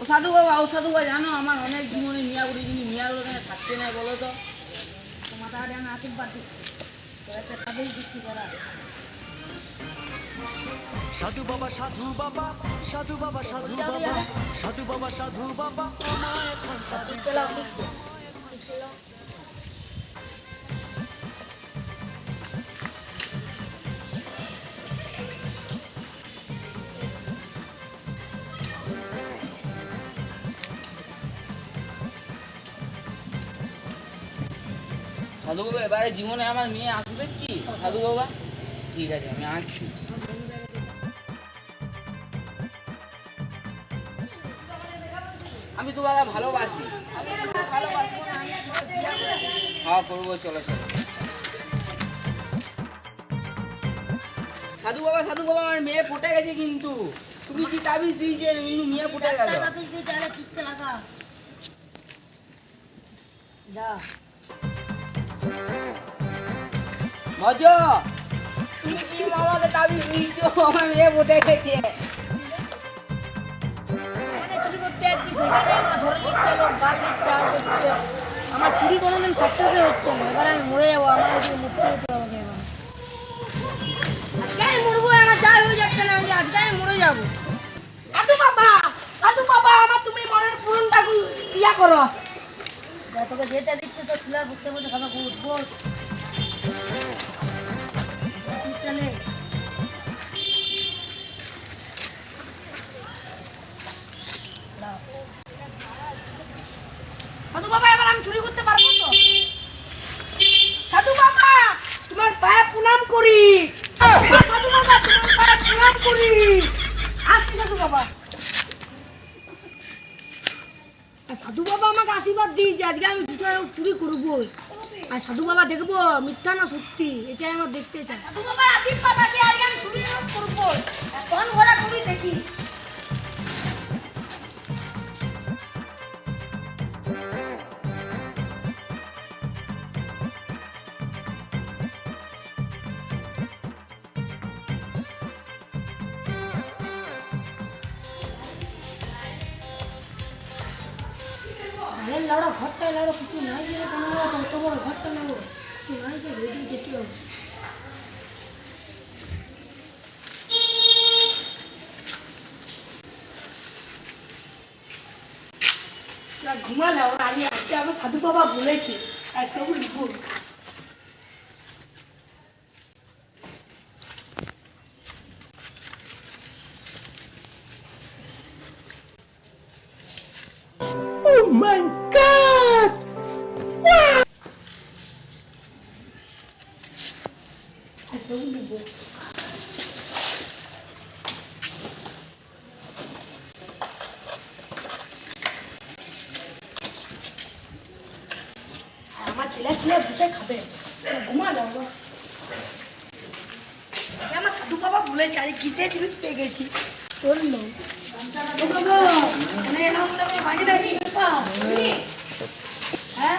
ও সাধু বাবা ও সাধু বাবা জানো আমার অনেক জীবনে মিয়া বুড়ি কিন্তু মিয়াগুলো কেন থাকতে নাই বলো তো। তোমার তাহলে আমি আশীর্বাদ দিচ্ছি। তাবিজ দিচ্ছি করা। সাধু বাবা সাধু বাবা সাধু বাবা সাধু বাবা। সাধু বাবা সাধু বাবা সাধু বাবা, এবারে জীবনে আমার মেয়ে আসবে কি? সাধু বাবা? ঠিক আছে, আমি আসছি। আমি তোমাকে ভালোবাসি। হ্যাঁ করব, চলো চলো। সাধু বাবা সাধু বাবা, আমার মেয়ে ফুটে গেছে কিন্তু। তুমি কি তাবিজ দিয়েছে? মেয়ে ফুটে গেল। মজ তুমি কি আমাকে তাবিজ দিয়েছ আমার মেয়ে চুরি করতে যাচ্ছি ধরে নিচ্ছে, লোক গাল দিচ্ছে, আর করছে আমার চুরি কোনোদিন সাকসেস হচ্ছে না। এবার আমি মরে যাব, আমার আজকে মুক্তি হতে হবে এবার। আজকে আমি মরবো, আমার যাই হয়ে যাচ্ছে না, আমি আজকে আমি মরে যাব। সাধু বাবা সাধু বাবা, আমার তুমি মনের পূরণটা ইয়া করো। তোকে যেতে দিচ্ছে তো ছেলের বসে বসে খাবে বস সাধু বাবা, এবার আমি চুরি করতে পারব তো? সাধু বাবা, তোমার পায়ে প্রণাম করি। সাধু বাবা, তোমার পায়ে প্রণাম করি। আসছি সাধু বাবা। সাধু বাবা আমাকে আশীর্বাদ দিয়েছে, আজকে আমি দুটো চুরি করব। আর সাধু বাবা দেখব, মিথ্যা না সত্যি? এটাই আমার দেখতে চাই। সাধু বাবার আশীর্বাদ আছে, আজকে আমি চুরি করব। এখন ঘোরা করি দেখি। আরে লাউড়া ঘরটা লাউড়া কিছু নাই যে কোনো তত বড় ঘরটা নেব কিছু নাই যে রেডি যেতে হবে। ঘুমালে, ওরা আমি আজকে আমার সাধু বাবা বলেছে। আর সব লিখব আর সব লিখব আর আমার ছেলে ছেলে বসে খাবে। ঘুমা যাও আমার সাধু বাবা বলেছে আরে কিতে জিনিস পেয়ে গেছি। তোর বাবা, মানে রাখি ব্যাপার। হ্যাঁ?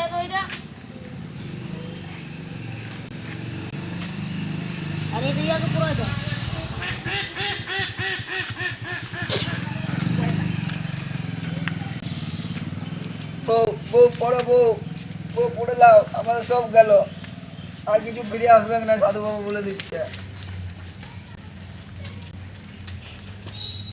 এটা। আর বউ পড়ো বউ। বউ, পড়ে লাও। আমাদের সব গেল। আর কিছু ফিরে আসবে না সাধু বাবা বলে দিচ্ছে।